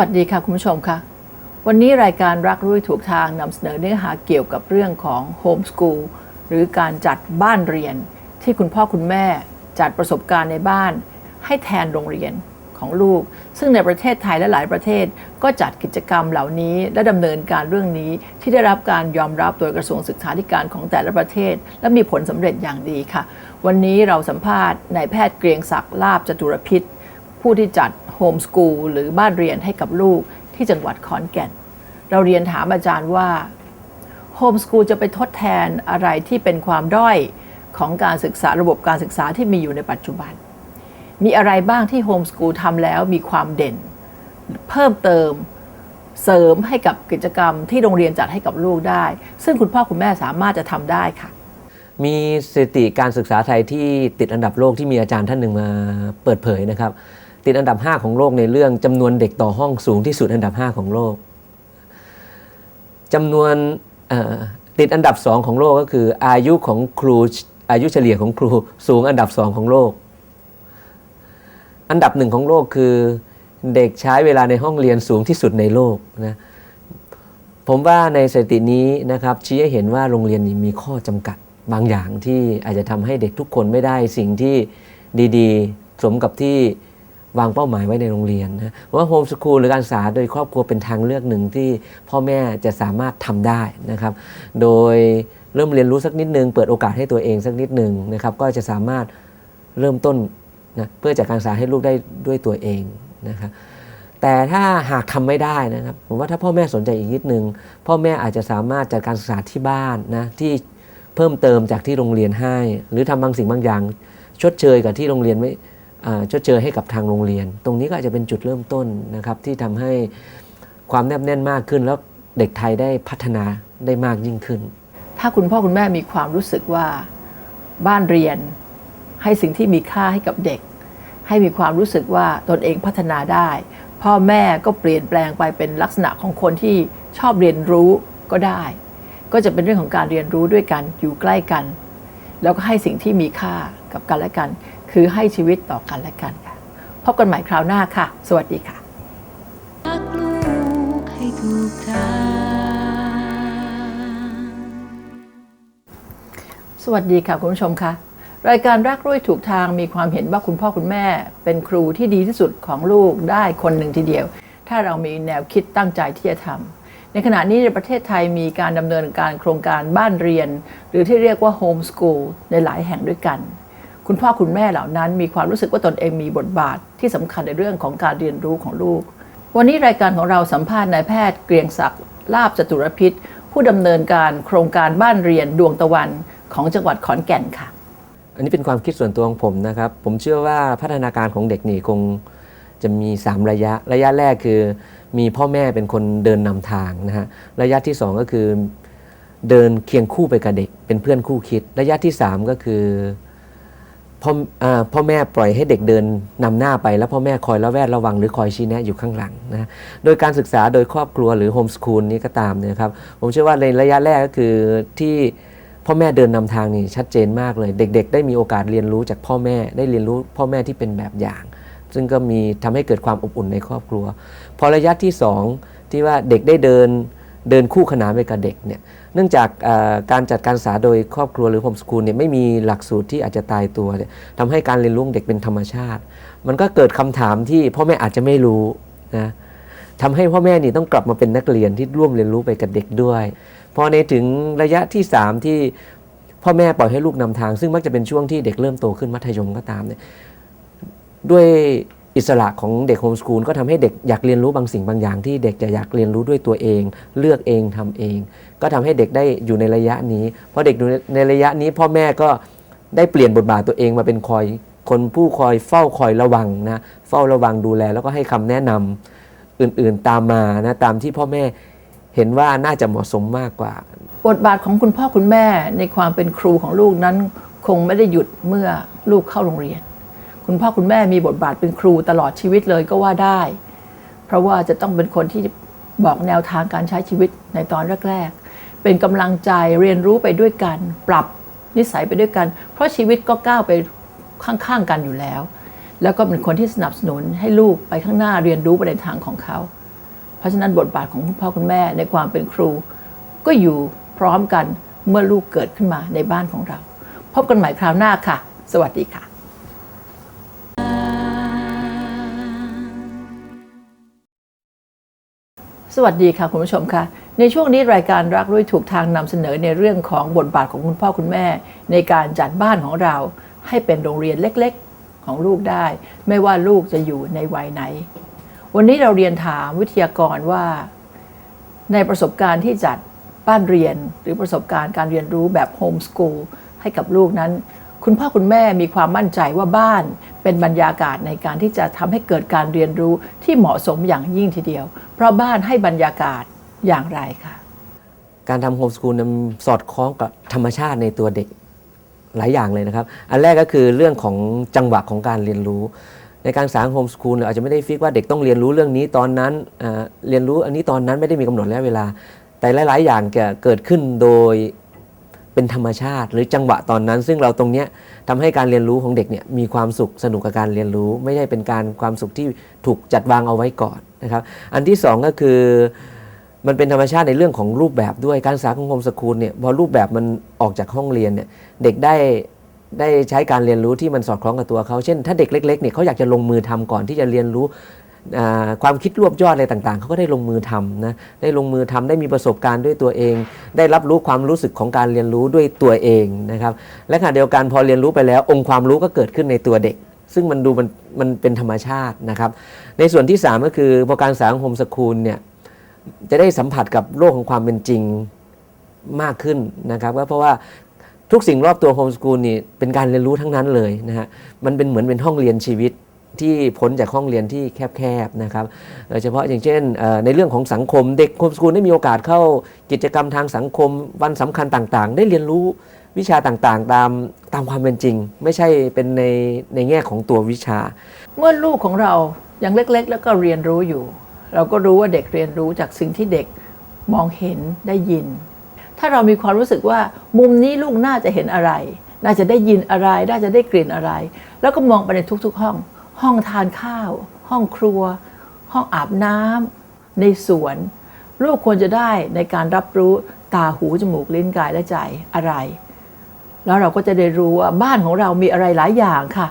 สวัสดีค่ะ คุณผู้ชมค่ะ วันนี้รายการรักรู้ถูกทางนำเสนอเนื้อหาเกี่ยวกับเรื่องของโฮมส o ูลหรือการจัดบ้านเรียน ที่คุณพ่อคุณแม่จัดประสบการณ์ในบ้าน ให้แทนโรงเรียนของลูก ซึ่งในประเทศไทยและหลายประเทศก็จัดกิจกรรมเหล่านี้ และดำเนินการเรื่องนี้ที่ได้รับการยอมรับโดยกระทรวงศึกษาธิการของแต่ละประเทศ และมีผลสำเร็จอย่างดีค่ะ วันนี้เราสัมภาษณ์นายแพทย์เกรียงศักดิ์ลาบจตุรพิษผู้ที่จัด โฮมส o ูลหรือบ้านเรียนให้กับลูกที่จังหวัดขอนแก่น เราเรียนถามอาจารย์ว่าโฮมส o ูลจะไปทดแทนอะไรที่เป็นความด้อยของการศึกษาระบบการศึกษาที่มีอยู่ในปัจจุบัน มีอะไรบ้างที่โฮมส o ูลทำแล้วมีความเด่น เพิ่มเติมเสริมให้กับกิจกรรมที่โรงเรียนจัดให้กับลูกได้ ซึ่งคุณพ่อคุณแม่สามารถจะทำได้ค่ะ มีสถิติการศึกษาไทยที่ติดอันดับโลกที่มีอาจารย์ท่านหนึ่งมาเปิดเผยนะครับ ติดอันดับ 5 ของโลกในเรื่องจำนวนเด็กต่อห้องสูงที่สุดอันดับ 5 ของโลกจำนวนติดอันดับ 2 ของโลกก็คือ อายุของครูอายุเฉลี่ยของครูสูงอันดับ 2 ของโลก อันดับหนึ่งของโลกคือเด็กใช้เวลาในห้องเรียนสูงที่สุดในโลกนะผมว่าในสถิตินี้นะครับชี้ให้เห็นว่าโรงเรียนนี้มีข้อจำกัดบางอย่างที่อาจจะทำให้เด็กทุกคนไม่ได้สิ่งที่ดี ๆ สมกับที่ วางเป้าหมายไว้ในโรงเรียนนะว่าโฮมส o ูลหรือการศึกษาโดยครอบครัวเป็นทางเลือกหนึ่งที่พ่อแม่จะสามารถทำได้นะครับ โดยเริ่มเรียนรู้สักนิดนึง เปิดโอกาสให้ตัวเองสักนิดนึงนะครับ ก็จะสามารถเริ่มต้นนะเพื่อจัดการศึกษาให้ลูกได้ด้วยตัวเองนะครับแต่ถ้าหากทำไม่ได้นะครับ ผมว่าถ้าพ่อแม่สนใจอีกนิดนึง พ่อแม่อาจจะสามารถจัดการศึกษาที่บ้านนะที่เพิ่มเติมจากที่โรงเรียนให้ หรือทำบางสิ่งบางอย่าง ชดเชยกับที่โรงเรียนไม่ ชดเชยให้กับทางโรงเรียน ตรงนี้ก็อาจจะเป็นจุดเริ่มต้นนะครับที่ทำให้ความแนบแน่นมากขึ้น แล้วเด็กไทยได้พัฒนาได้มากยิ่งขึ้น ถ้าคุณพ่อคุณแม่มีความรู้สึกว่าบ้านเรียนให้สิ่งที่มีค่าให้กับเด็ก ให้มีความรู้สึกว่าตนเองพัฒนาได้ พ่อแม่ก็เปลี่ยนแปลงไปเป็นลักษณะของคนที่ชอบเรียนรู้ก็ได้ ก็จะเป็นเรื่องของการเรียนรู้ด้วยกันอยู่ใกล้กัน แล้วก็ให้สิ่งที่มีค่ากับกันและกัน คือให้ชีวิตต่อกันและกันค่ะ พบกันใหม่คราวหน้าค่ะ สวัสดีค่ะรักลูกให้ถูกทางสวัสดีค่ะคุณผู้ชมคะรายการรักรุ่ยถูกทางมีความเห็นว่าคุณพ่อคุณแม่เป็นครูที่ดีที่สุดของลูกได้คนหนึ่งทีเดียว ถ้าเรามีแนวคิดตั้งใจที่จะทำในขณะนี้ในประเทศไทยมีการดำเนินการโครงการบ้านเรียน หรือที่เรียกว่าโฮมส o ูลในหลายแห่งด้วยกัน คุณพ่อคุณแม่เหล่านั้น มีความรู้สึกว่าตนเองมีบทบาทที่สำคัญในเรื่องของการเรียนรู้ของลูก วันนี้รายการของเราสัมภาษณ์นายแพทย์เกรียงศักดิ์ลาบจตุรพิษผู้ดำเนินการโครงการบ้านเรียนดวงตะวันของจังหวัดขอนแก่นค่ะ อันนี้เป็นความคิดส่วนตัวของผมนะครับ ผมเชื่อว่าพัฒนาการของเด็กนี่คงจะมี 3 ระยะ ระยะแรกคือ มีพ่อแม่เป็นคนเดินนำทางนะฮะ ระยะที่ 2 ก็คือเดินเคียงคู่ไปกับเด็ก เป็นเพื่อนคู่คิด ระยะที่ 3 ก็คือ พ่อพ่อแม่ปล่อยให้เด็กเดินนำหน้าไป แล้วพ่อแม่คอยระแวดระวังหรือคอยชี้แนะอยู่ข้างหลังนะโดยการศึกษาโดยครอบครัวหรือโฮมส o ูลนี้ก็ตามเนี่ยครับผมเชื่อว่าในระยะแรกก็คือที่พ่อแม่เดินนำทางนี่ชัดเจนมากเลย เด็ก ๆ ได้มีโอกาสเรียนรู้จากพ่อแม่ได้เรียนรู้พ่อแม่ที่เป็นแบบอย่าง ซึ่งก็มีทำให้เกิดความอบอุ่นในครอบครัว พอระยะที่สองที่ว่าเด็กได้เดิน เดินคู่ขนานไปกับเด็กเนี่ยเนื่องจากการจัดการศึกษาโดยครอบครัวหรือโฮมสกูลเนี่ยไม่มีหลักสูตรที่อาจจะตายตัวเนี่ยทำให้การเรียนรู้เด็กเป็นธรรมชาติ มันก็เกิดคำถามที่พ่อแม่อาจจะไม่รู้นะทำให้พ่อแม่นี่ต้องกลับมาเป็นนักเรียนที่ร่วมเรียนรู้ไปกับเด็กด้วยพอในถึงระยะที่ 3 ที่พ่อแม่ปล่อยให้ลูกนำทาง ซึ่งมักจะเป็นช่วงที่เด็กเริ่มโตขึ้นมัธยมก็ตามเนี่ยด้วย อิสระของเด็กโฮมสกูลก็ทำให้เด็กอยากเรียนรู้บางสิ่งบางอย่างที่เด็กจะอยากเรียนรู้ด้วยตัวเอง เลือกเองทำเอง ก็ทำให้เด็กได้อยู่ในระยะนี้พอเด็กอยู่ในระยะนี้พ่อแม่ก็ได้เปลี่ยนบทบาทตัวเองมาเป็นคอยคนผู้คอยเฝ้าคอยระวังนะเฝ้าระวังดูแล แล้วก็ให้คำแนะนำอื่นๆตามมานะตามที่พ่อแม่เห็นว่าน่าจะเหมาะสมมากกว่า บทบาทของคุณพ่อคุณแม่ในความเป็นครูของลูกนั้น คงไม่ได้หยุดเมื่อลูกเข้าโรงเรียน คุณพ่อคุณแม่มีบทบาทเป็นครูตลอดชีวิตเลยก็ว่าได้ เพราะว่าจะต้องเป็นคนที่บอกแนวทางการใช้ชีวิตในตอนแรก ๆ เป็นกำลังใจเรียนรู้ไปด้วยกัน ปรับนิสัยไปด้วยกัน เพราะชีวิตก็ก้าวไปข้างๆกันอยู่แล้ว แล้วก็เป็นคนที่สนับสนุนให้ลูกไปข้างหน้าเรียนรู้ไปในทางของเขา เพราะฉะนั้นบทบาทของคุณพ่อคุณแม่ในความเป็นครู ก็อยู่พร้อมกันเมื่อลูกเกิดขึ้นมาในบ้านของเรา พบกันใหม่คราวหน้าค่ะ สวัสดีค่ะ สวัสดีค่ะคุณผู้ชมค่ะ ในช่วงนี้รายการรักด้วยถูกทางนำเสนอในเรื่องของบทบาทของคุณพ่อคุณแม่ ในการจัดบ้านของเราให้เป็นโรงเรียนเล็กๆของลูกได้ ไม่ว่าลูกจะอยู่ในวัยไหน วันนี้เราเรียนถามวิทยากรว่า ในประสบการณ์ที่จัดบ้านเรียนหรือประสบการณ์การเรียนรู้แบบโฮมสกูลให้กับลูกนั้น คุณพ่อคุณแม่มีความมั่นใจว่าบ้านเป็นบรรยากาศในการที่จะทำให้เกิดการเรียนรู้ที่เหมาะสมอย่างยิ่งทีเดียว เพราะบ้านให้บรรยากาศอย่างไรคะการทำโฮมสกูลนั้นสอดคล้องกับธรรมชาติในตัวเด็กหลายอย่างเลยนะครับ อันแรกก็คือเรื่องของจังหวะของการเรียนรู้ ในการสร้างโฮมสกูลเราอาจจะไม่ได้ฟิกว่าเด็กต้องเรียนรู้เรื่องนี้ตอนนั้นเรียนรู้อันนี้ตอนนั้นไม่ได้มีกำหนดระยะเวลา แต่หลาย ๆ อย่างจะเกิดขึ้นโดย เป็นธรรมชาติ หรือจังหวะตอนนั้น ซึ่งเราตรงเนี้ยทำให้การเรียนรู้ของเด็กเนี่ยมีความสุขสนุกกับการเรียนรู้ ไม่ใช่เป็นการความสุขที่ถูกจัดวางเอาไว้ก่อนนะครับ อันที่สองก็คือมันเป็นธรรมชาติในเรื่องของรูปแบบด้วยการศึกษาของโฮมสคูลเนี่ยพอรูปแบบมันออกจากห้องเรียนเนี่ยเด็กได้ได้ใช้การเรียนรู้ที่มันสอดคล้องกับตัวเขา เช่น ถ้าเด็กเล็กๆเนี่ยเขาอยากจะลงมือทำก่อนที่จะเรียนรู้ ความคิดรวบยอดอะไรต่างๆ เขาก็ได้ลงมือทำนะ ได้ลงมือทำได้มีประสบการณ์ด้วยตัวเอง ได้รับรู้ความรู้สึกของการเรียนรู้ด้วยตัวเองนะครับ และขณะเดียวกันพอเรียนรู้ไปแล้ว องค์ความรู้ก็เกิดขึ้นในตัวเด็ก ซึ่งมันดูมันมันเป็นธรรมชาตินะครับ ในส่วนที่สามก็คือพอการศึกษางโฮมสคูลเนี่ยจะได้สัมผัสกับโลกของความเป็นจริงมากขึ้นนะครับก็เพราะว่าทุกสิ่งรอบตัวโฮมสกูลนี่เป็นการเรียนรู้ทั้งนั้นเลยนะฮะ มันเป็นเหมือนเป็นห้องเรียนชีวิต ที่พ้นจากห้องเรียนที่แคบๆนะครับ โดยเฉพาะอย่างเช่นในเรื่องของสังคมเด็กโฮมสกูลได้มีโอกาสเข้ากิจกรรมทางสังคมวันสำคัญต่างๆ ได้เรียนรู้วิชาต่างๆ ตามตามความเป็นจริง ไม่ใช่เป็นในในแง่ของตัววิชา เมื่อลูกของเรายังเล็กๆ แล้วก็เรียนรู้อยู่ เราก็รู้ว่าเด็กเรียนรู้จากสิ่งที่เด็กมองเห็นได้ยิน ถ้าเรามีความรู้สึกว่ามุมนี้ลูกน่าจะเห็นอะไร น่าจะได้ยินอะไร น่าจะได้กลิ่นอะไร แล้วก็มองไปในทุกๆห้อง ห้องทานข้าว ห้องครัว ห้องอาบน้ำในสวน ลูกควรจะได้ในการรับรู้ตาหูจมูกลิ้นกายและใจอะไร แล้วเราก็จะได้รู้ว่าบ้านของเรามีอะไรหลายอย่างค่ะ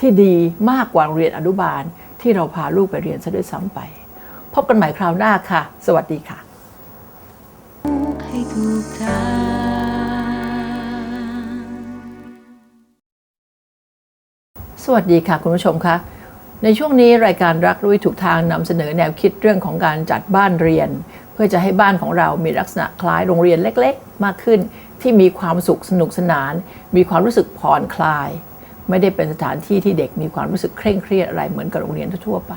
ที่ดีมากกว่าโรงเรียนอนุบาลที่เราพาลูกไปเรียนซะด้วยซ้ำไป พบกันใหม่คราวหน้าค่ะ สวัสดีค่ะ ให้ถูกทาง สวัสดีค่ะคุณผู้ชมคะในช่วงนี้รายการรักรู้ถูกทางนำเสนอแนวคิดเรื่องของการจัดบ้านเรียน เพื่อจะให้บ้านของเรามีลักษณะคล้ายโรงเรียนเล็กๆ มากขึ้น ที่มีความสุขสนุกสนาน มีความรู้สึกผ่อนคลาย ไม่ได้เป็นสถานที่ที่เด็กมีความรู้สึกเคร่งเครียดอะไรเหมือนกับโรงเรียนทั่วไป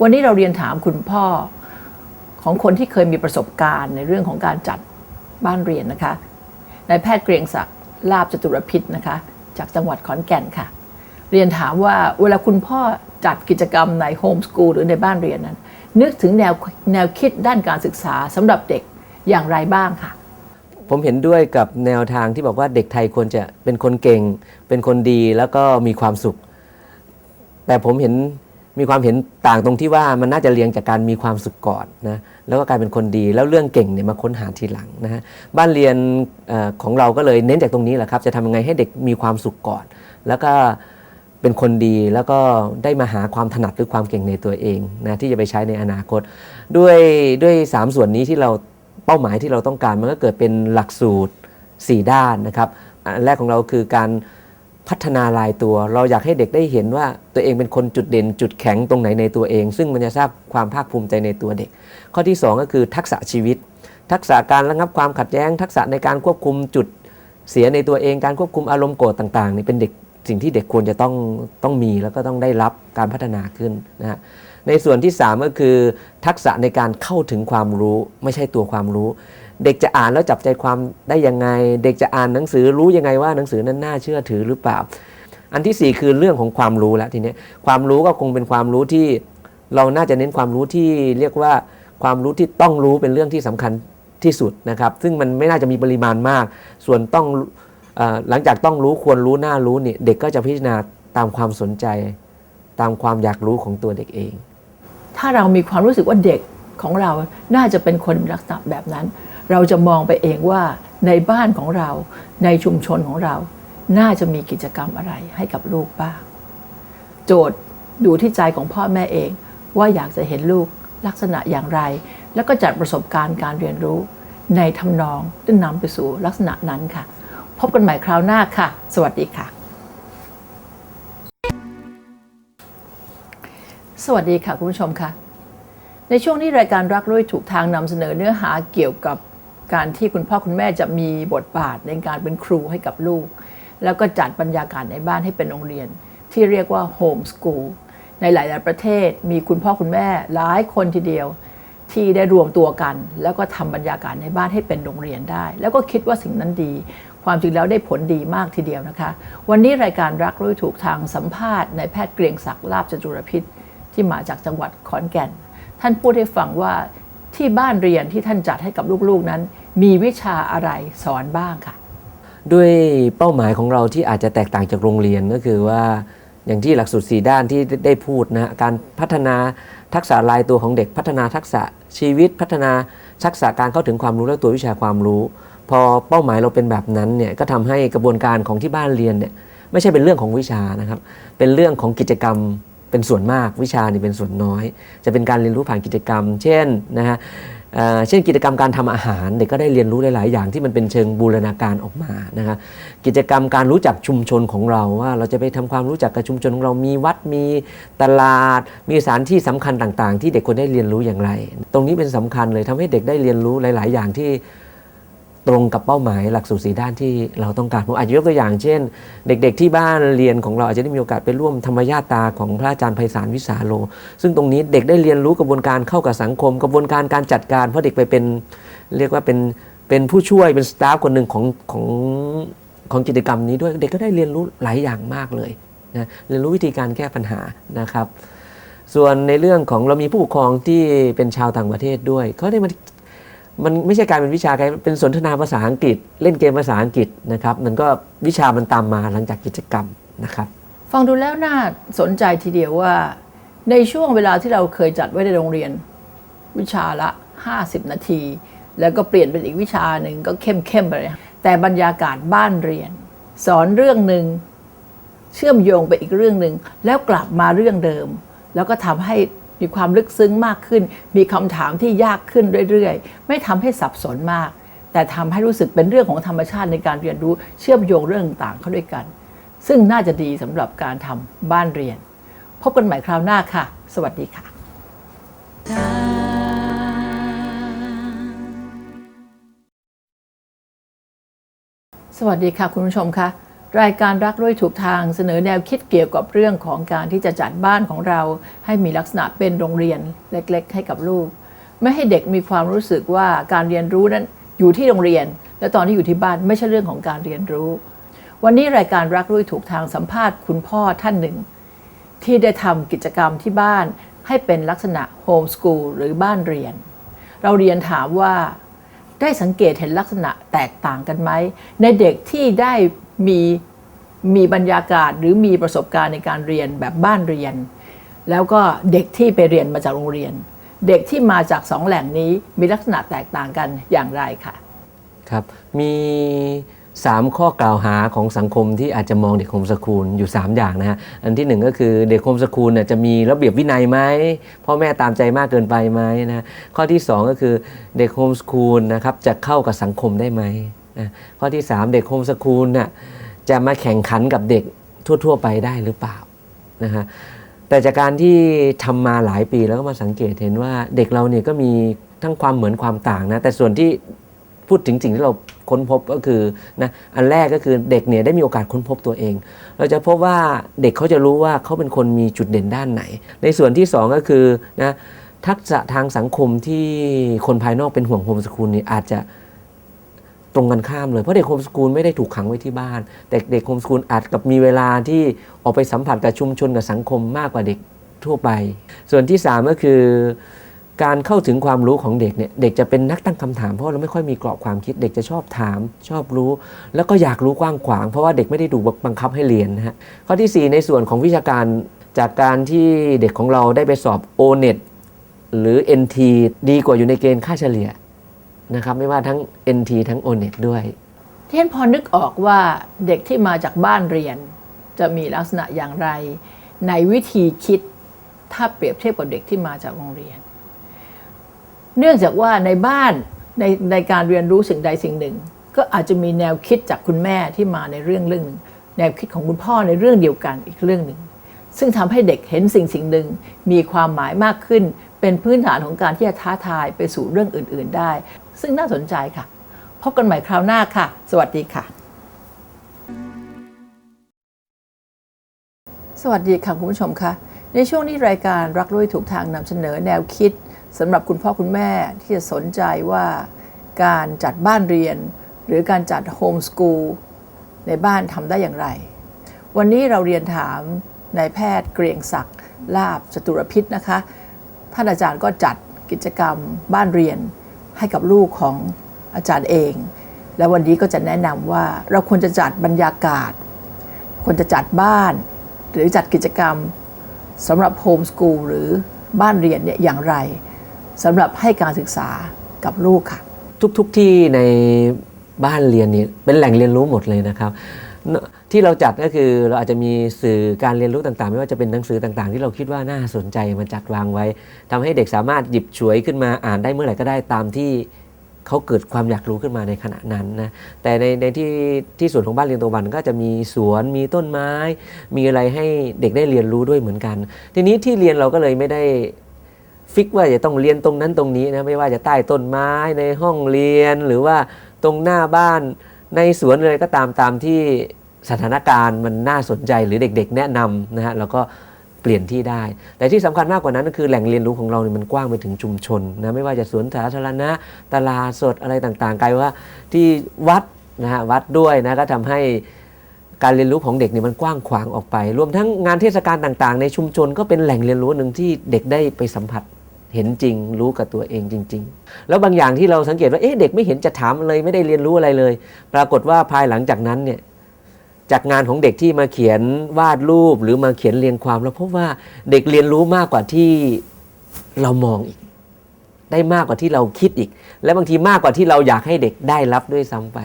วันนี้เราเรียนถามคุณพ่อของคนที่เคยมีประสบการณ์ในเรื่องของการจัดบ้านเรียนนะคะนายแพทย์เกรียงศักดิ์ลาบจตุรพิษนะคะ จากจังหวัดขอนแก่นค่ะ เรียนถามว่าเวลาคุณพ่อจัดกิจกรรมในโฮมสกูลหรือในบ้านเรียนนั้น นึกถึงแนวแนวคิดด้านการศึกษาสำหรับเด็กอย่างไรบ้างค่ะ ผมเห็นด้วยกับแนวทางที่บอกว่าเด็กไทยควรจะเป็นคนเก่ง เป็นคนดีแล้วก็มีความสุข แต่ผมเห็นมีความเห็นต่างตรงที่ว่ามันน่าจะเรียงจากการมีความสุขก่อนนะแล้วก็กลายเป็นคนดีแล้วเรื่องเก่งเนี่ยมาค้นหาทีหลังนะฮะบ้านเรียนอของเราก็เลยเน้นจากตรงนี้แหละครับ จะทำยังไงให้เด็กมีความสุขก่อน แล้วก็ เป็นคนดีแล้วก็ได้มาหาความถนัดหรือความเก่งในตัวเองนะที่จะไปใช้ในอนาคต ด้วยด้วยสามส่วนนี้ที่เราเป้าหมายที่เราต้องการมันก็เกิดเป็นหลักสูตร 4 ด้านนะครับอันแรกของเราคือการพัฒนาลายตัว เราอยากให้เด็กได้เห็นว่าตัวเองเป็นคนจุดเด่น จุดแข็งตรงไหนในตัวเอง ซึ่งมันจะทราบความภาคภูมิใจในตัวเด็ก ข้อที่ 2 ก็คือทักษะชีวิต ทักษะการระงับความขัดแย้ง ทักษะในการควบคุมจุดเสียในตัวเองการควบคุมอารมณ์โกรธต่างๆนี่เป็นเด็ก สิ่งที่เด็กควรจะต้องต้องมีแล้วก็ต้องได้รับการพัฒนาขึ้นนะฮะในส่วนที่ 3 ก็คือ ทักษะในการเข้าถึงความรู้ไม่ใช่ตัวความรู้ เด็กจะอ่านแล้วจับใจความได้ยังไง เด็กจะอ่านหนังสือรู้ยังไงว่าหนังสือนั้นน่าเชื่อถือหรือเปล่า อันทีสี่4 คือเรื่องของความรู้แล้วทีนี้ความรู้ก็คงเป็นความรู้ที่เราน่าจะเน้นความรู้ที่เรียกว่าความรู้ที่ต้องรู้เป็นเรื่องที่สำคัญที่สุดนะครับ ซึ่งมันไม่น่าจะมีปริมาณมาก ส่วนต้อง หลังจากต้องรู้ควรรู้น่ารู้เนี่ยเด็กก็จะพิจารณาตามความสนใจ ตามความอยากรู้ของตัวเด็กเอง ถ้าเรามีความรู้สึกว่าเด็กของเราน่าจะเป็นคนลักษณะแบบนั้น เราจะมองไปเองว่าในบ้านของเราในชุมชนของเรา น่าจะมีกิจกรรมอะไรให้กับลูกบ้าง โจทย์อยู่ที่ใจของพ่อแม่เอง ว่าอยากจะเห็นลูกลักษณะอย่างไร แล้วก็จัดประสบการณ์การเรียนรู้ ในทำนองที่นำไปสู่ลักษณะนั้นค่ะ พบกันใหม่คราวหน้าค่ะ สวัสดีค่ะสวัสดีค่ะ คุณผู้ชมค่ะ ในช่วงนี้รายการรักด้วยถูกทางนำเสนอเนื้อหาเกี่ยวกับการที่คุณพ่อคุณแม่จะมีบทบาทในการเป็นครูให้กับลูก แล้วก็จัดบรรยากาศในบ้านให้เป็นโรงเรียน ที่เรียกว่าโฮมสกูลในหลาย ๆ ประเทศมีคุณพ่อคุณแม่หลายคนทีเดียว ที่ได้รวมตัวกัน แล้วก็ทำบรรยากาศในบ้านให้เป็นโรงเรียนได้ แล้วก็คิดว่าสิ่งนั้นดี ความจริงแล้วได้ผลดีมากทีเดียวนะคะ วันนี้รายการรักด้ถูกทางสัมภาษณ์ในายแพทย์เกรียงศักดิ์ลาบจตุรพิษที่มาจากจังหวัดขอนแก่น ท่านพูดให้ฟังว่าที่บ้านเรียนที่ท่านจัดให้กับลูกๆนั้น มีวิชาอะไรสอนบ้างค่ะ ด้วยเป้าหมายของเราที่อาจจะแตกต่างจากโรงเรียนก็คือว่าอย่างที่หลักสูตร 4 ด้านที่ได้พูดนะฮะการพัฒนาทักษะลายตัวของเด็กพัฒนาทักษะชีวิต พัฒนาทักษะการเข้าถึงความรู้และตัววิชาความรู้ พอเป้าหมายเราเป็นแบบนั้นเนี่ยก็ทำให้กระบวนการของที่บ้านเรียนเนี่ยไม่ใช่เป็นเรื่องของวิชานะครับ เป็นเรื่องของกิจกรรมเป็นส่วนมากวิชานี่เป็นส่วนน้อย จะเป็นการเรียนรู้ผ่านกิจกรรม เช่นนะฮะเช่นกิจกรรมการทำอาหาร เด็กก็ได้เรียนรู้หลาย ๆ อย่างที่มันเป็นเชิงบูรณาการออกมานะครับกิจกรรมการรู้จักชุมชนของเราว่า เราจะไปทำความรู้จักกับชุมชนของเรามีวัดมีตลาด มีสถานที่สำคัญต่าง ๆ ที่เด็กควรได้เรียนรู้อย่างไร ตรงนี้เป็นสำคัญเลยทำให้เด็กได้เรียนรู้หลาย ๆ อย่างที่ ตรงกับเป้าหมายหลักสูตรสีด้านที่เราต้องการผมอาจจะยกตัวอย่างเช่น เด็กๆที่บ้านเรียนของเราอาจจะได้มีโอกาสไปร่วมธรรมญาตาของพระอาจารย์ไพศาลวิสาโล ซึ่งตรงนี้เด็กได้เรียนรู้กระบวนการเข้ากับสังคม กระบวนการการจัดการเพราะเด็กไปเป็นเรียกว่าเป็นเป็นผู้ช่วยเป็นสตาฟคนหนึ่งของของของกิจกรรมนี้ด้วยเด็กก็ได้เรียนรู้หลายอย่างมากเลยนะเรียนรู้วิธีการแก้ปัญหานะครับ ส่วนในเรื่องของเรามีผู้ปกครองที่เป็นชาวต่างประเทศด้วยเขาได้มา มันไม่ใช่การเป็นวิชาการเป็นสนทนาภาษาอังกฤษ เล่นเกมภาษาอังกฤษนะครับ มันก็วิชามันตามมาหลังจากกิจกรรมนะครับ ฟังดูแล้วน่าสนใจทีเดียวว่า ในช่วงเวลาที่เราเคยจัดไว้ในโรงเรียน วิชาละ 50 นาที แล้วก็เปลี่ยนเป็นอีกวิชาหนึ่งก็เข้มเข้มไปเลยแต่บรรยากาศบ้านเรียน สอนเรื่องหนึ่งเชื่อมโยงไปอีกเรื่องหนึ่งแล้วกลับมาเรื่องเดิม แล้วก็ทำให้ มีความลึกซึ้งมากขึ้น มีคำถามที่ยากขึ้นเรื่อยๆ ไม่ทำให้สับสนมาก แต่ทำให้รู้สึกเป็นเรื่องของธรรมชาติในการเรียนรู้เชื่อมโยงเรื่องต่างๆเข้าด้วยกัน ซึ่งน่าจะดีสำหรับการทำบ้านเรียน พบกันใหม่คราวหน้าค่ะ สวัสดีค่ะสวัสดีค่ะ คุณผู้ชมคะ รายการรักด้วยถูกทางเสนอแนวคิดเกี่ยวกับเรื่องของการที่จะจัดบ้านของเรา ให้มีลักษณะเป็นโรงเรียนเล็ก ๆ ให้กับลูก ไม่ให้เด็กมีความรู้สึกว่าการเรียนรู้นั้นอยู่ที่โรงเรียน และตอนที่อยู่ที่บ้านไม่ใช่เรื่องของการเรียนรู้ วันนี้รายการรักด้วยถูกทางสัมภาษณ์คุณพ่อท่านหนึ่ง ที่ได้ทำกิจกรรมที่บ้าน ให้เป็นลักษณะโฮมส o ูลหรือบ้านเรียน เราเรียนถามว่าได้สังเกตเห็นลักษณะแตกต่างกันไหมในเด็กที่ได้ มีมีบรรยากาศหรือมีประสบการณ์ในการเรียนแบบบ้านเรียน แล้วก็เด็กที่ไปเรียนมาจากโรงเรียน เด็กที่มาจากสองแหล่งนี้มีลักษณะแตกต่างกันอย่างไรค่ะครับมี 3 ข้อกล่าวหาของสังคมที่อาจจะมองเด็กโฮมสคูลอยู่ 3 อย่างนะฮะอันที่หนึ่งก็คือเด็กโฮมสคูลจะมีระเบียบวินัยไหมพ่อแม่ตามใจมากเกินไปไหมนะข้อที่ 2 ก็คือเด็กโฮมสคูลนะครับจะเข้ากับสังคมได้ไหม ข้อที่ 3 เด็กโฮมสคูลน่ะจะมาแข่งขันกับเด็กทั่ว ๆ ไปได้หรือเปล่านะฮะแต่จากการที่ทำมาหลายปีแล้วก็มาสังเกตเห็นว่าเด็กเราเนี่ยก็มีทั้งความเหมือนความต่างนะแต่ส่วนที่พูดถึงสิ่งที่เราค้นพบก็คือนะอันแรกก็คือเด็กเนี่ยได้มีโอกาสค้นพบตัวเอง เราจะพบว่าเด็กเขาจะรู้ว่าเขาเป็นคนมีจุดเด่นด้านไหน ในส่วนที่สองก็คือนะทักษะทางสังคมที่คนภายนอกเป็นห่วงโฮมสคูลเนี่ยอาจจะ ตรงกันข้ามเลย เพราะเด็กโฮมสกูลไม่ได้ถูกขังไว้ที่บ้าน แต่เด็กโฮมสกูลอาจกับมีเวลาที่ออกไปสัมผัสกับชุมชนกับสังคมมากกว่าเด็กทั่วไป ส่วนที่ 3 ก็คือการเข้าถึงความรู้ของเด็กเนี่ยเด็กจะเป็นนักตั้งคำถามเพราะเราไม่ค่อยมีกรอบความคิด เด็กจะชอบถาม ชอบรู้ แล้วก็อยากรู้กว้างขวาง เพราะว่าเด็กไม่ได้ถูกบังคับให้เรียนนะฮะข้อทีสี่4 ในส่วนของวิชาการจากการที่เด็กของเราได้ไปสอบ o n e t หรือ NT ดีกว่าอยู่ในเกณฑ์ค่าเฉลี่ย นะครับไม่ว่าทั้ง NT ทั้ง ONET ด้วยที่ฉันพอนึกออกว่าเด็กที่มาจากบ้านเรียน จะมีลักษณะอย่างไร ในวิธีคิดถ้าเปรียบเทียบกับเด็กที่มาจากโรงเรียน เนื่องจากว่าในบ้านในในการเรียนรู้สิ่งใดสิ่งหนึ่ง ก็อาจจะมีแนวคิดจากคุณแม่ที่มาในเรื่องเรื่องหนึ่งแนวคิดของคุณพ่อในเรื่องเดียวกันอีกเรื่องหนึ่งซึ่งทำให้เด็กเห็นสิ่งสิ่งหนึ่งมีความหมายมากขึ้น เป็นพื้นฐานของการที่จะท้าทายไปสู่เรื่องอื่น ๆได้ ซึ่งน่าสนใจค่ะ พบกันใหม่คราวหน้าค่ะ สวัสดีค่ะ สวัสดีค่ะคุณผู้ชมคะในช่วงนี้รายการรักด้วยถูกทางนำเสนอแนวคิดสำหรับคุณพ่อคุณแม่ที่จะสนใจว่าการจัดบ้านเรียน หรือการจัดโฮมสกูลในบ้านทำได้อย่างไร วันนี้เราเรียนถามนายแพทย์เกรียงศักดิ์ลาบจตุรพิษนะคะ ท่านอาจารย์ก็จัดกิจกรรมบ้านเรียนให้กับลูกของอาจารย์เอง และวันนี้ก็จะแนะนำว่าเราควรจะจัดบรรยากาศ ควรจะจัดบ้าน หรือจัดกิจกรรมสำหรับโฮมสกูลหรือบ้านเรียนเนี่ยอย่างไรสำหรับให้การศึกษากับลูกค่ะ ทุกๆทที่ในบ้านเรียนนี่เป็นแหล่งเรียนรู้หมดเลยนะครับที่เราจัดก็คือเราอาจจะมีสื่อการเรียนรู้ต่างๆ ไม่ว่าจะเป็นหนังสือต่างๆ ที่เราคิดว่าน่าสนใจมาจัดวางไว้ทำให้เด็กสามารถหยิบฉวยขึ้นมาอ่านได้เมื่อไหร่ก็ได้ตามที่เขาเกิดความอยากรู้ขึ้นมาในขณะนั้นนะแต่ในในที่ที่สวนของบ้านเรียนตัววันก็จะมีสวนมีต้นไม้ มีอะไรให้เด็กได้เรียนรู้ด้วยเหมือนกัน ทีนี้ที่เรียนเราก็เลยไม่ได้ฟิกว่าจะต้องเรียนตรงนั้นตรงนี้นะไม่ว่าจะใต้ต้นไม้ในห้องเรียนหรือว่าตรงหน้าบ้านในสวนอะไรก็ตามตามที่ สถานการณ์มันน่าสนใจหรือเด็ก ๆ แนะนำนะฮะเราก็เปลี่ยนที่ได้ แต่ที่สำคัญมากกว่านั้นก็คือแหล่งเรียนรู้ของเราเนี่ยมันกว้างไปถึงชุมชนนะไม่ว่าจะสวนสาธารณะตลาดสดอะไรต่างๆกลายว่าที่วัดนะฮะวัดด้วยนะก็ทำให้การเรียนรู้ของเด็กเนี่ยมันกว้างขวางออกไป รวมทั้งงานเทศกาลต่างๆ ในชุมชนก็เป็นแหล่งเรียนรู้หนึ่งที่เด็กได้ไปสัมผัสเห็นจริง รู้กับตัวเองจริง ๆ แล้วบางอย่างที่เราสังเกตว่าเอ๊ะเด็กไม่เห็นจะถามเลยไม่ได้เรียนรู้อะไรเลย ปรากฏว่าภายหลังจากนั้นเนี่ย จากงานของเด็กที่มาเขียนวาดรูปหรือมาเขียนเรียงความแล้วพบว่าเด็กเรียนรู้มากกว่าที่เรามองอีก ได้มากกว่าที่เราคิดอีก และบางทีมากกว่าที่เราอยากให้เด็กได้รับด้วยซ้ำไป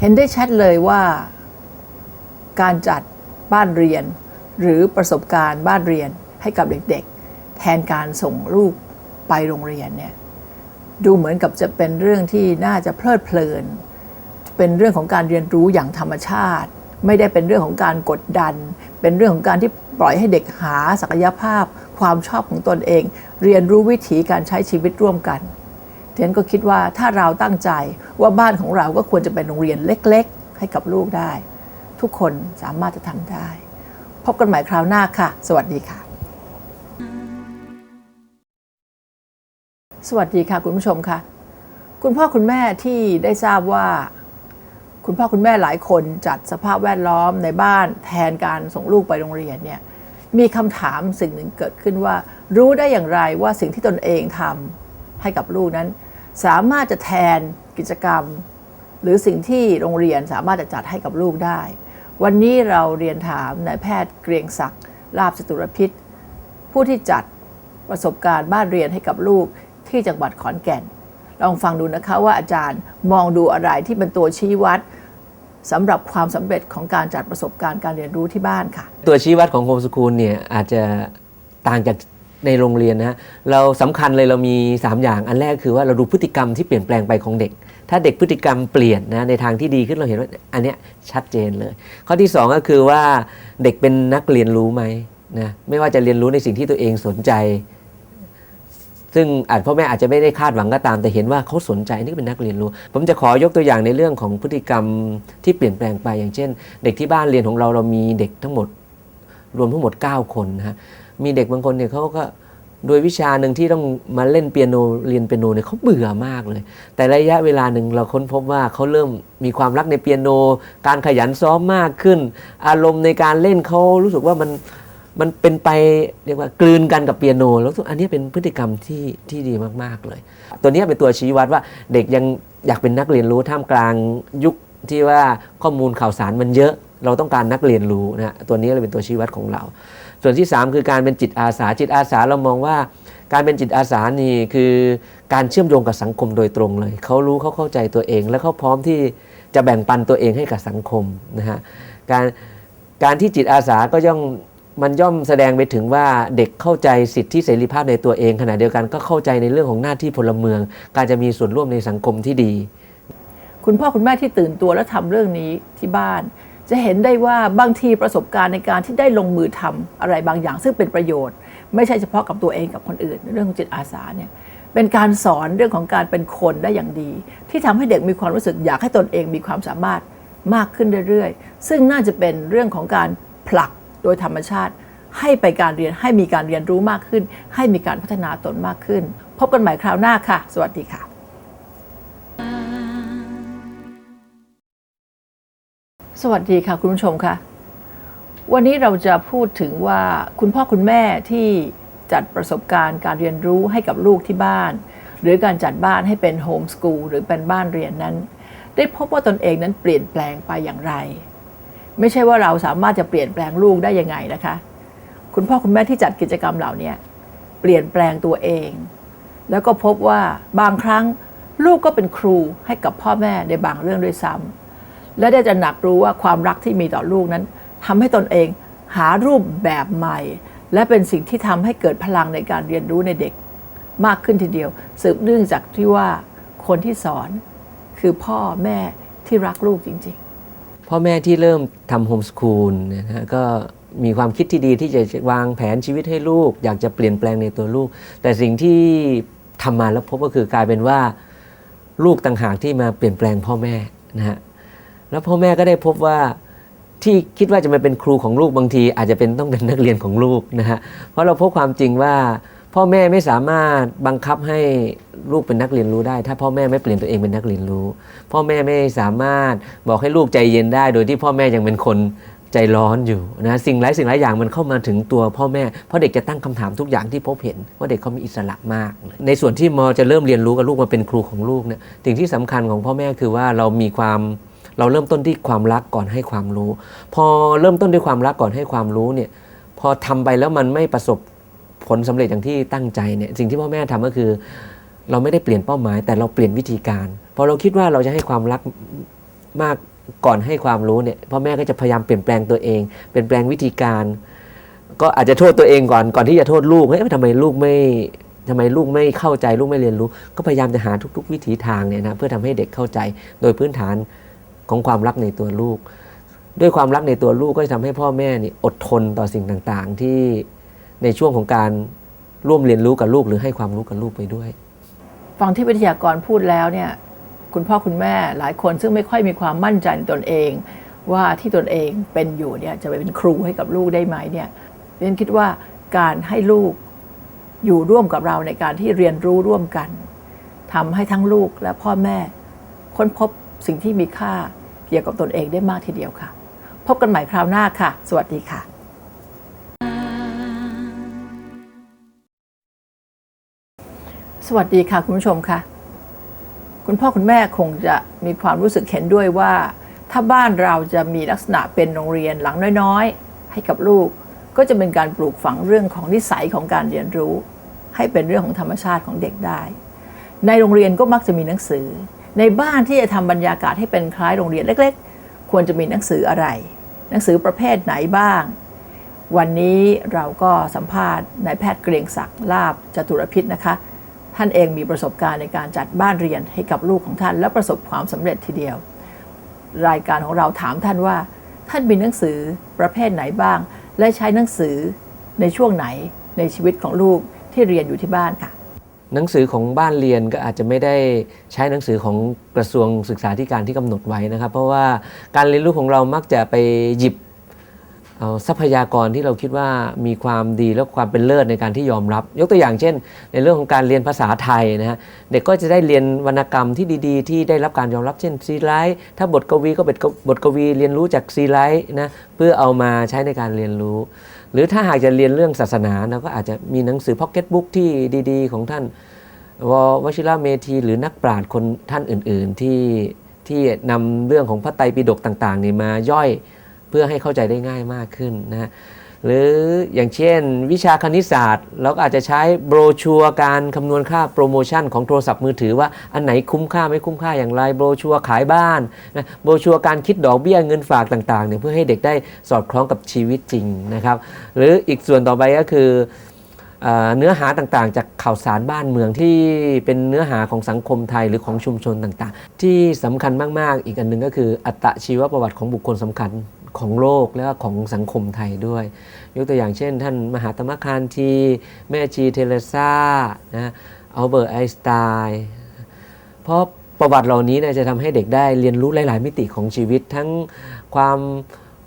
เห็นได้ชัดเลยว่าการจัดบ้านเรียน หรือประสบการณ์บ้านเรียนให้กับเด็กๆ แทนการส่งลูกไปโรงเรียนเนี่ยดูเหมือนกับจะเป็นเรื่องที่น่าจะเพลิดเพลิน เป็นเรื่องของการเรียนรู้อย่างธรรมชาติ ไม่ได้เป็นเรื่องของการกดดัน เป็นเรื่องของการที่ปล่อยให้เด็กหาศักยภาพ ความชอบของตนเอง เรียนรู้วิถีการใช้ชีวิตร่วมกันเทียนก็คิดว่าถ้าเราตั้งใจว่าบ้านของเราก็ควรจะเป็นโรงเรียนเล็ก ๆ ให้กับลูกได้ ทุกคนสามารถจะทำได้ พบกันใหม่คราวหน้าค่ะ สวัสดีค่ะ สวัสดีค่ะคุณผู้ชมค่ะ คุณพ่อคุณแม่ที่ได้ทราบว่า คุณพ่อคุณแม่หลายคนจัดสภาพแวดล้อมในบ้านแทนการส่งลูกไปโรงเรียนเนี่ยมีคำถามสิ่งหนึ่งเกิดขึ้นว่า รู้ได้อย่างไรว่าสิ่งที่ตนเองทำให้กับลูกนั้น สามารถจะแทนกิจกรรม หรือสิ่งที่โรงเรียนสามารถจะจัดให้กับลูกได้ วันนี้เราเรียนถามนายแพทย์เกรียงศักดิ์ลาบสตุรพิษ ผู้ที่จัดประสบการณ์บ้านเรียนให้กับลูกที่จังหวัดขอนแก่น ลองฟังดูนะคะว่าอาจารย์มองดูอะไรที่เป็นตัวชี้วัดสำหรับความสำเร็จของการจัดประสบการณ์การเรียนรู้ที่บ้านค่ะ ตัวชี้วัดของโฮมสกูลเนี่ยอาจจะต่างจากในโรงเรียนนะเราสำคัญเลยเรามี 3 อย่างอันแรกคือว่าเราดูพฤติกรรมที่เปลี่ยนแปลงไปของเด็ก ถ้าเด็กพฤติกรรมเปลี่ยนนะในทางที่ดีขึ้นเราเห็นว่าอันเนี้ยชัดเจนเลย ข้อที่ 2 ก็คือว่าเด็กเป็นนักเรียนรู้ไหมนะไม่ว่าจะเรียนรู้ในสิ่งที่ตัวเองสนใจ ซึ่งอาจพ่อแม่อาจจะไม่ได้คาดหวังก็ตาม แต่เห็นว่าเขาสนใจนี่ก็เป็นนักเรียนรู้ ผมจะขอยกตัวอย่างในเรื่องของพฤติกรรมที่เปลี่ยนแปลงไปอย่างเช่น เด็กที่บ้านเรียนของเราเรามีเด็กทั้งหมด รวมทั้งหมด 9 คนนะฮะมีเด็กบางคนเนี่ยเขาก็โดยวิชาหนึ่งที่ต้องมาเล่นเปียโนเรียนเปียโนเนี่ยเขาเบื่อมากเลย แต่ระยะเวลาหนึ่งเราค้นพบว่าเขาเริ่มมีความรักในเปียโน การขยันซ้อมมากขึ้น อารมณ์ในการเล่นเขารู้สึกว่ามัน มันเป็นไปเรียกว่ากลืนกันกับเปียโน แล้วอันนี้เป็นพฤติกรรมที่ที่ดีมาก ๆ เลย ตัวนี้เป็นตัวชี้วัดว่าเด็กยังอยากเป็นนักเรียนรู้ท่ามกลางยุคที่ว่าข้อมูลข่าวสารมันเยอะ เราต้องการนักเรียนรู้นะตัวนี้เลยเป็นตัวชี้วัดของเรา ส่วนที่ 3 คือการเป็นจิตอาสาจิตอาสาเรามองว่า การเป็นจิตอาสานี่คือการเชื่อมโยงกับสังคมโดยตรงเลยเขารู้เขาเข้าใจตัวเอง และเขาพร้อมที่จะแบ่งปันตัวเองให้กับสังคมนะฮะการการที่จิตอาสาก็ย่อม มันย่อมแสดงไปถึงว่าเด็กเข้าใจสิทธิเสรีภาพในตัวเองขณะเดียวกันก็เข้าใจในเรื่องของหน้าที่พลเมือง การจะมีส่วนร่วมในสังคมที่ดี คุณพ่อคุณแม่ที่ตื่นตัวและทำเรื่องนี้ที่บ้าน จะเห็นได้ว่าบางทีประสบการณ์ในการที่ได้ลงมือทำอะไรบางอย่างซึ่งเป็นประโยชน์ ไม่ใช่เฉพาะกับตัวเองกับคนอื่น เรื่องของจิตอาสาเนี่ยเป็นการสอนเรื่องของการเป็นคนได้อย่างดี ที่ทำให้เด็กมีความรู้สึกอยากให้ตนเองมีความสามารถมากขึ้นเรื่อยๆ ซึ่งน่าจะเป็นเรื่องของการผลัก โดยธรรมชาติให้ไปการเรียนให้มีการเรียนรู้มากขึ้น ให้มีการพัฒนาตนมากขึ้น พบกันใหม่คราวหน้าค่ะ สวัสดีค่ะสวัสดีค่ะคุณผู้ชมค่ะ วันนี้เราจะพูดถึงว่าคุณพ่อคุณแม่ที่จัดประสบการณ์การเรียนรู้ให้กับลูกที่บ้าน หรือการจัดบ้านให้เป็นโฮมสกูลหรือเป็นบ้านเรียนนั้น ได้พบว่าตนเองนั้นเปลี่ยนแปลงไปอย่างไร ไม่ใช่ว่าเราสามารถจะเปลี่ยนแปลงลูกได้ยังไงนะคะ คุณพ่อคุณแม่ที่จัดกิจกรรมเหล่านี้เปลี่ยนแปลงตัวเอง แล้วก็พบว่าบางครั้งลูกก็เป็นครูให้กับพ่อแม่ในบางเรื่องด้วยซ้ำและได้จะหนักรู้ว่าความรักที่มีต่อลูกนั้นทำให้ตนเองหารูปแบบใหม่ และเป็นสิ่งที่ทำให้เกิดพลังในการเรียนรู้ในเด็ก มากขึ้นทีเดียว สืบเนื่องจากที่ว่าคนที่สอนคือพ่อแม่ที่รักลูกจริง ๆ พ่อแม่ที่เริ่มทำโฮมสคูลนะฮะก็มีความคิดที่ดีที่จะวางแผนชีวิตให้ลูก อยากจะเปลี่ยนแปลงในตัวลูก แต่สิ่งที่ทำมาแล้วพบก็คือกลายเป็นว่า ลูกต่างหากที่มาเปลี่ยนแปลงพ่อแม่นะฮะแล้วพ่อแม่ก็ได้พบว่าที่คิดว่าจะมาเป็นครูของลูกบางที อาจจะเป็นต้องเป็นนักเรียนของลูกนะฮะเพราะเราพบความจริงว่า พ่อแม่ไม่สามารถบังคับให้ลูกเป็นนักเรียนรู้ได้ ถ้าพ่อแม่ไม่เปลี่ยนตัวเองเป็นนักเรียนรู้ พ่อแม่ไม่สามารถบอกให้ลูกใจเย็นได้ โดยที่พ่อแม่ยังเป็นคนใจร้อนอยู่นะสิ่งหลายสิ่งหลายอย่างมันเข้ามาถึงตัวพ่อแม่ เพราะเด็กจะตั้งคำถามทุกอย่างที่พบเห็นว่าเด็กเขามีอิสระมาก ในส่วนที่มอจะเริ่มเรียนรู้กับลูกมาเป็นครูของลูกเนี่ยสิ่งที่สำคัญของพ่อแม่คือว่าเรามีความเราเริ่มต้นที่ความรักก่อนให้ความรู้ พอเริ่มต้นด้วยความรักก่อนให้ความรู้เนี่ยพอทำไปแล้วมันไม่ประสบ ผลสำเร็จอย่างที่ตั้งใจเนี่ยสิ่งที่พ่อแม่ทำก็คือ เราไม่ได้เปลี่ยนเป้าหมาย แต่เราเปลี่ยนวิธีการพอเราคิดว่าเราจะให้ความรักมากก่อนให้ความรู้เนี่ยพ่อแม่ก็จะพยายามเปลี่ยนแปลงตัวเอง เปลี่ยนแปลงวิธีการ ก็อาจจะโทษตัวเองก่อนก่อนที่จะโทษลูกเฮ้ยทำไมลูกไม่ทำไมลูกไม่เข้าใจลูกไม่เรียนรู้ ก็พยายามจะหาทุก ๆ วิถีทางเนี่ยนะเพื่อทำให้เด็กเข้าใจโดยพื้นฐานของความรักในตัวลูก ด้วยความรักในตัวลูกก็จะทำให้พ่อแม่นี่อดทนต่อสิ่งต่างๆ ที่ ในช่วงของการร่วมเรียนรู้กับลูกหรือให้ความรู้กับลูกไปด้วย ฟังที่วิทยากรพูดแล้วเนี่ยคุณพ่อคุณแม่หลายคนซึ่งไม่ค่อยมีความมั่นใจในตนเอง ว่าที่ตนเองเป็นอยู่เนี่ยจะไปเป็นครูให้กับลูกได้ไหมเนี่ยเรียนคิดว่าการให้ลูกอยู่ร่วมกับเราในการที่เรียนรู้ร่วมกันทำให้ทั้งลูกและพ่อแม่ ค้นพบสิ่งที่มีค่าเกี่ยวกับตนเองได้มากทีเดียวค่ะ พบกันใหม่คราวหน้าค่ะ สวัสดีค่ะ สวัสดีค่ะคุณผู้ชมค่ะ คุณพ่อคุณแม่คงจะมีความรู้สึกเห็นด้วยว่า ถ้าบ้านเราจะมีลักษณะเป็นโรงเรียนหลังน้อยๆ ให้กับลูก ก็จะเป็นการปลูกฝังเรื่องของนิสัยของการเรียนรู้ ให้เป็นเรื่องของธรรมชาติของเด็กได้ ในโรงเรียนก็มักจะมีหนังสือ ในบ้านที่จะทำบรรยากาศให้เป็นคล้ายโรงเรียนเล็ก ๆ ควรจะมีหนังสืออะไร หนังสือประเภทไหนบ้างวันนี้เราก็สัมภาษณ์นายแพทย์เกรียงศักดิ์ลาบจตุรพิษนะคะ ท่านเองมีประสบการณ์ในการจัดบ้านเรียนให้กับลูกของท่าน และประสบความสำเร็จทีเดียว รายการของเราถามท่านว่า ท่านมีหนังสือประเภทไหนบ้าง และใช้หนังสือในช่วงไหนในชีวิตของลูกที่เรียนอยู่ที่บ้านค่ะ หนังสือของบ้านเรียนก็อาจจะไม่ได้ใช้หนังสือของกระทรวงศึกษาธิการที่กำหนดไว้นะครับ เพราะว่าการเรียนรู้ของเรามักจะไปหยิบ ทรัพยากรที่เราคิดว่ามีความดีและความเป็นเลิศในการที่ยอมรับ ยกตัวอย่างเช่น ในเรื่องของการเรียนภาษาไทยนะฮะเด็กก็จะได้เรียนวรรณกรรมที่ดีๆ ที่ได้รับการยอมรับเช่นซีไลท์ถ้าบทกวีก็เป็นบทกวีเรียนรู้จากซีไลท์นะเพื่อเอามาใช้ในการเรียนรู้ หรือถ้าหากจะเรียนเรื่องศาสนาเราก็อาจจะมีหนังสือพ็อกเก็ตบุ๊กที่ดี ๆ ของท่านววชิระเมธีหรือนักปราชญ์คนท่านอื่น ๆ ที่ที่นำเรื่องของพระไตรปิฎกต่างๆนี่มาย่อย เพื่อให้เข้าใจได้ง่ายมากขึ้นนะฮะหรืออย่างเช่น วิชาคณิตศาสตร์เราก็อาจจะใช้โบรชัวการคำนวณค่าโปรโมชั่นของโทรศัพท์มือถือว่าอันไหนคุ้มค่าไม่คุ้มค่าอย่างไรโบรชัวขายบ้านนะโบรชัวการคิดดอกเบี้ยเงินฝากต่างๆเนี่ยเพื่อให้เด็กได้สอดคล้องกับชีวิตจริงนะครับ หรืออีกส่วนต่อไปก็คือเอเนื้อหาต่างๆ จากข่าวสารบ้านเมืองที่เป็นเนื้อหาของสังคมไทยหรือของชุมชนต่างๆ ที่สำคัญมากๆ อีกอันหนึ่งก็คืออัตชีวประวัติของบุคคลสำคัญ ของโลกและก็ของสังคมไทยด้วย ยกตัวอย่างเช่น ท่านมหาตมะคานที แม่ชีเทเรซานะอัลเบิร์ตไอน์สไตน์เพราะประวัติเหล่านี้นี่ยจะทำให้เด็กได้เรียนรู้หลาย ๆ มิติของชีวิตทั้งความ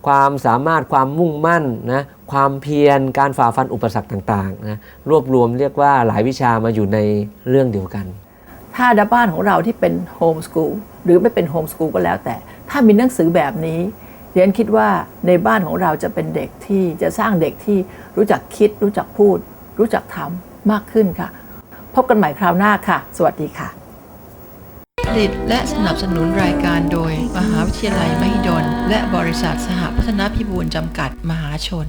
ความสามารถความมุ่งมั่นนะความเพียรการฝ่าฟันอุปสรรคต่างๆนะรวบรวมเรียกว่าหลายวิชามาอยู่ในเรื่องเดียวกัน ถ้าบ้านของเราที่เป็นโฮมส o ูลหรือไม่เป็นโฮมส o ูลก็แล้วแต่ ถ้ามีหนังสือแบบนี้ เรียนคิดว่าในบ้านของเราจะเป็นเด็กที่จะสร้างเด็กที่รู้จักคิด รู้จักพูด รู้จักทำมากขึ้นค่ะ พบกันใหม่คราวหน้าค่ะ สวัสดีค่ะผลิตและสนับสนุนรายการโดย มหาวิทยาลัยมหิดล และบริษัทสหพัฒนพิบูลจำกัดมหาชน